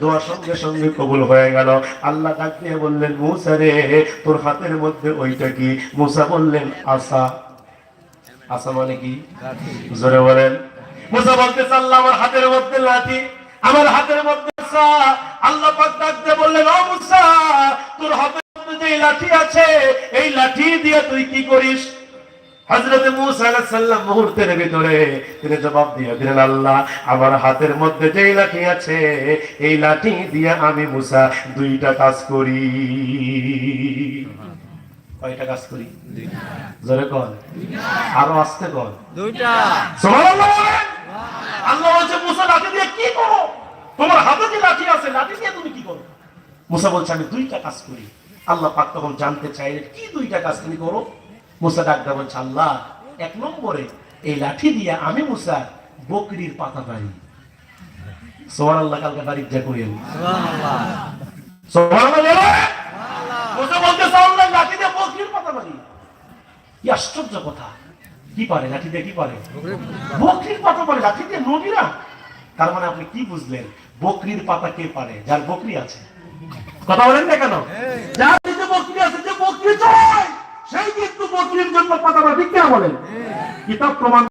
দোয়া সঙ্গে সঙ্গে কবুল হয়ে গেল। আল্লাহ ডাক দিয়ে বললেন মুসা রে তোর হাতের মধ্যে ওইটা কি? মুসা বললেন আসা আসা মানে কি? জোরে বলেন। মুসা বলতে চাল্লাহ আমার হাতের মধ্যে লাঠি আমার হাতের মধ্যে আল্লাহ পাক ডাক দিয়ে বললেন ও মুসা তোর হাতের মধ্যে যে লাঠি আছে এই লাঠি দিয়ে তুই কি করিস? হযরত মূসা আলাইহিস সালাম মুহূর্তের ভিতরে তিনি জবাব দিয়ে দিলেন আল্লাহ আমার হাতের মধ্যে যেই লাঠি আছে এই লাঠি দিয়ে আমি মুসা দুইটা কাজ করি। কয়টা কাজ করি? জোরে কর আরও আসতে কর দুইটা। আল্লাহ বলছে মুসা লাঠি দিয়ে কি করো তোমার হাতে যে লাঠি আছে লাঠি দিয়ে তুমি কি করো মুসা বলছে আমি দুইটা কাজ করি। আল্লাহ পাক তখন জানতে চাইলেন কি দুইটা কাজ তুমি করো? মুসা বলছে আল্লাহ এক নম্বরে এই লাঠি দিয়ে আমি মুসা বকরির পাতা পারি সোহান আল্লাহ কালকে করি আশ্চর্য কথা। কি পারে? লাঠি দিয়ে কি পারে? বকরির পাতা পারে লাঠি দিয়ে নবীরা? তার মানে আপনি কি বুঝলেন? বকরির পাতা কে পারে? যার বকরি আছে। কথা বলেন না কেন? যার বকরি আছে বকরির পাতা পারে ঠিক কিনা বলেন? কিতাব প্রমাণ